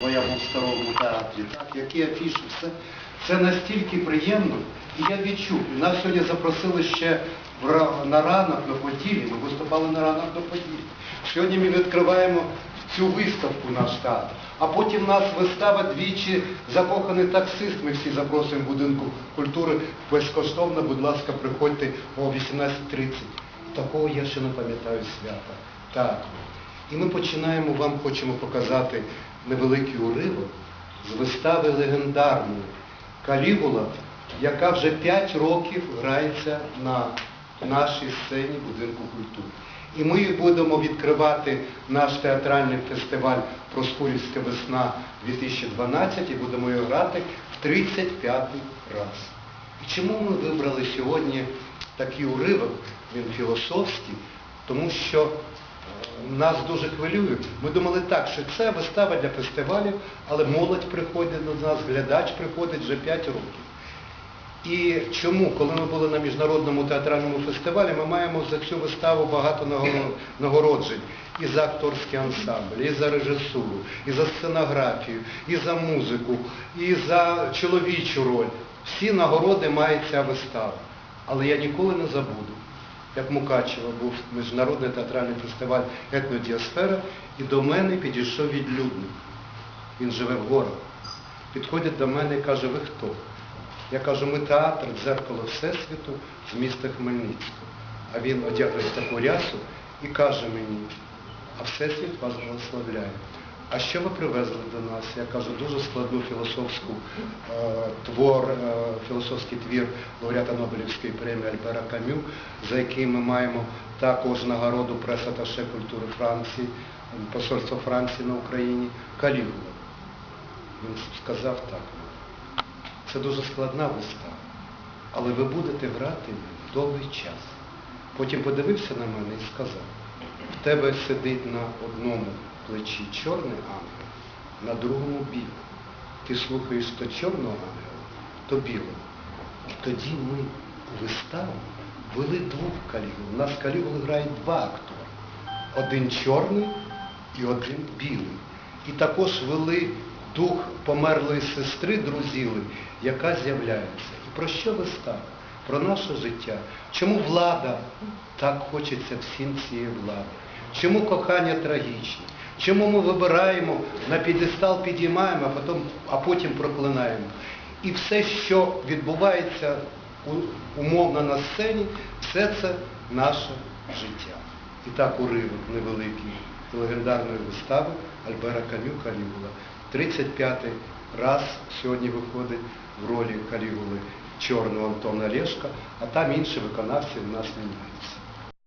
бо я був в старому театрі, так, які афіші, все. Це настільки приємно. І я відчув, нас сьогодні запросили ще на ранок на Поділі, ми виступали на ранок на Поділі. Сьогодні ми відкриваємо цю виставку наш театр. А потім нас вистава двічі закоханий таксист. Ми всі запросимо в будинку культури безкоштовно, будь ласка, приходьте о 18.30. Такого я ще не пам'ятаю свята. Так. І ми починаємо, вам хочемо показати невеликий уривок з вистави легендарної Калігула, яка вже 5 років грається на нашій сцені будинку культури. І ми будемо відкривати наш театральний фестиваль Проскурівська весна 2012 і будемо його грати в 35-й раз. І чому ми вибрали сьогодні такий уривок, він філософський, тому що нас дуже хвилює. Ми думали так, що це вистава для фестивалів, але молодь приходить до нас, глядач приходить вже 5 років. І чому, коли ми були на міжнародному театральному фестивалі, ми маємо за цю виставу багато нагороджень і за акторський ансамбль, і за режисуру, і за сценографію, і за музику, і за чоловічу роль. Всі нагороди має ця вистава. Але я ніколи не забуду, як Мукачево був міжнародний театральний фестиваль Етнодіасфера, і до мене підійшов відлюдник. Він живе в горах. Підходить до мене і каже, ви хто? Я кажу, ми театр дзеркало Всесвіту з міста Хмельницького. А він одягає таку рясу і каже мені, а Всесвіт вас благословляє. А що ви привезли до нас? Я кажу, дуже складну філософську е, твор, е, філософський твір лауреата Нобелівської премії Альбера Камю, за який ми маємо також нагороду прес-аташе культури Франції, посольства Франції на Україні, Калігула. Він сказав так. Це дуже складна вистава, але ви будете грати довгий час. Потім подивився на мене і сказав, в тебе сидить на одному плечі чорний ангел, на другому білий. Ти слухаєш то чорного ангела, то білого. І тоді ми у виставу вели двох калігул. У нас калігул грають два актори. Один чорний і один білий. І також вели дух померлої сестри друзіли, яка з'являється. І про що вистава? Про наше життя. Чому влада так хочеться всім цієї влади? Чому кохання трагічне? Чому ми вибираємо, на підестал підіймаємо, а потім, а потім проклинаємо? І все, що відбувається умовно на сцені, все це наше життя. І так уривок невеликий легендарної вистави Альбера Камю Калігула. 35-й раз сьогодні виходить в ролі Калігули чорного Антона Лешка, а там інші виконавці в нас міняються.